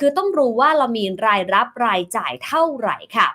คือต้องรู้ว่าเรามีรายรับรายจ่ายเท่าไหร่ค่ะ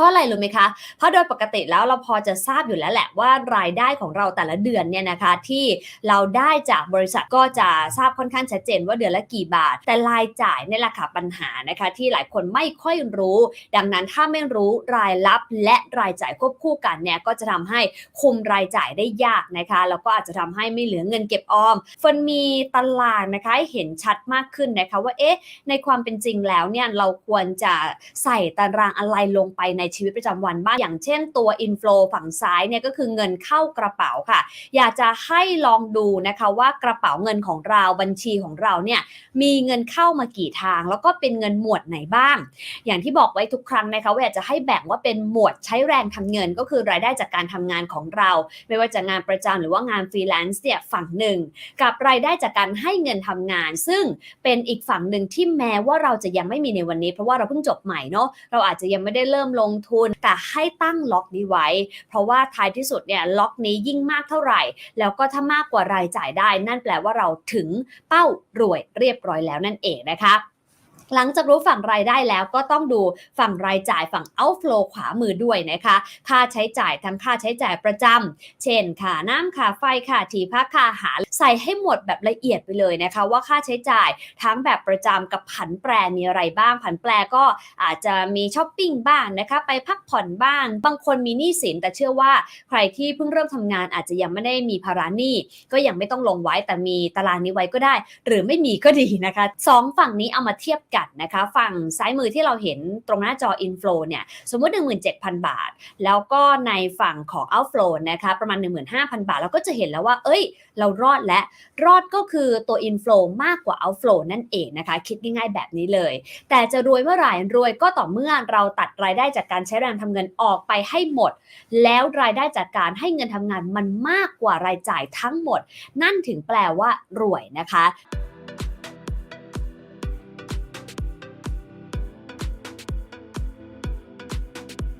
ราะอะไรรู้ไหมคะ เพราะโดยปกติแล้วเราพอจะทราบอยู่แล้วแหละว่ารายได้ของเราแต่ละเดือนเนี่ยนะคะที่เราได้จากบริษัทก็จะทราบค่อนข้างชัดเจนว่าเดือนละกี่บาท แต่รายจ่ายเนี่ยแหละค่ะปัญหานะคะ ที่หลายคนไม่ค่อยรู้ ดังนั้นถ้าไม่รู้รายรับและรายจ่ายควบคู่กันเนี่ยก็จะทำให้คุมรายจ่ายได้ยากนะคะแล้วก็อาจจะทำให้ไม่เหลือเงินเก็บออมเฟิร์นมีตารางนะคะเห็นชัดมากขึ้นนะคะว่าเอ๊ะในความเป็นจริงแล้วเนี่ยเราควรจะใส่ตารางอะไรลงไปในชีวิตประจำวันบ้างอย่างเช่นตัว inflow ฝั่งซ้ายเนี่ยก็คือเงินเข้ากระเป๋าค่ะ อยากจะให้ลองดูนะคะว่ากระเป๋าเงินของเราบัญชีของเราเนี่ยมีเงินเข้ามากี่ทาง แล้วก็เป็นเงินหมวดไหนบ้าง อย่างที่บอกไว้ทุกครั้งนะคะว่าอยากจะให้แบ่งว่าเป็นหมวดใช้แรงทำเงินก็คือรายได้จากการทำงานของเรา ไม่ว่าจะงานประจำหรือว่างานฟรีแลนซ์เนี่ยฝั่งหนึ่ง กับรายได้จากการให้เงินทำงาน ซึ่งเป็นอีกฝั่งหนึ่งที่แม้ว่าเราจะยังไม่มีในวันนี้ เพราะว่าเราเพิ่งจบใหม่เนาะเราอาจจะยังไม่ได้เริ่มลงทุน แต่ให้ตั้งล็อกนี้ไว้ เพราะว่าท้ายที่สุดเนี่ยล็อกนี้ยิ่งมากเท่าไหร่ แล้วก็ถ้ามากกว่ารายจ่ายได้ นั่นแปลว่าเราถึงเป้ารวยเรียบร้อยแล้วนั่นเองนะคะ หลังจากรู้ฝั่งรายได้แล้วก็ต้องดูฝั่งรายจ่ายฝั่ง outflow ขวามือด้วยนะคะ ค่าใช้จ่ายทั้งค่าใช้จ่ายประจำเช่นค่าน้ำค่าไฟค่าที่พักค่าอาหารใส่ให้หมดแบบละเอียดไปเลยนะคะ ว่าค่าใช้จ่ายทั้งแบบประจำกับผันแปรมีอะไรบ้าง ผันแปรก็อาจจะมีช้อปปิ้งบ้างนะคะ ไปพักผ่อนบ้างบางคนมีหนี้สินแต่เชื่อว่าใครที่เพิ่งเริ่มทำงานอาจจะยังไม่ได้มีภาระหนี้ก็ยังไม่ต้องลงไว้แต่มีตารางนี้ไว้ก็ได้ หรือไม่มีก็ดีนะคะสองฝั่งนี้เอามาเทียบกันนะคะฝั่งซ้ายมือที่เราเห็นตรงหน้าจอ inflow เนี่ยสมมติ 17,000 บาท แล้วก็ในฝั่งของ outflow นะคะประมาณ 15,000 บาท เราก็จะเห็นแล้วว่า เอ้ย เรารอดและ รอดก็คือตัว inflow มากกว่า outflow นั่นเองนะคะ คิดง่ายๆแบบนี้เลย แต่จะรวยเมื่อไหร่รวยก็ต่อเมื่อเราตัดรายได้จากการใช้แรงทำเงินออกไปให้หมด แล้วรายได้จากการให้เงินทำงานมันมากกว่ารายจ่ายทั้งหมด นั่นถึงแปลว่ารวยนะคะ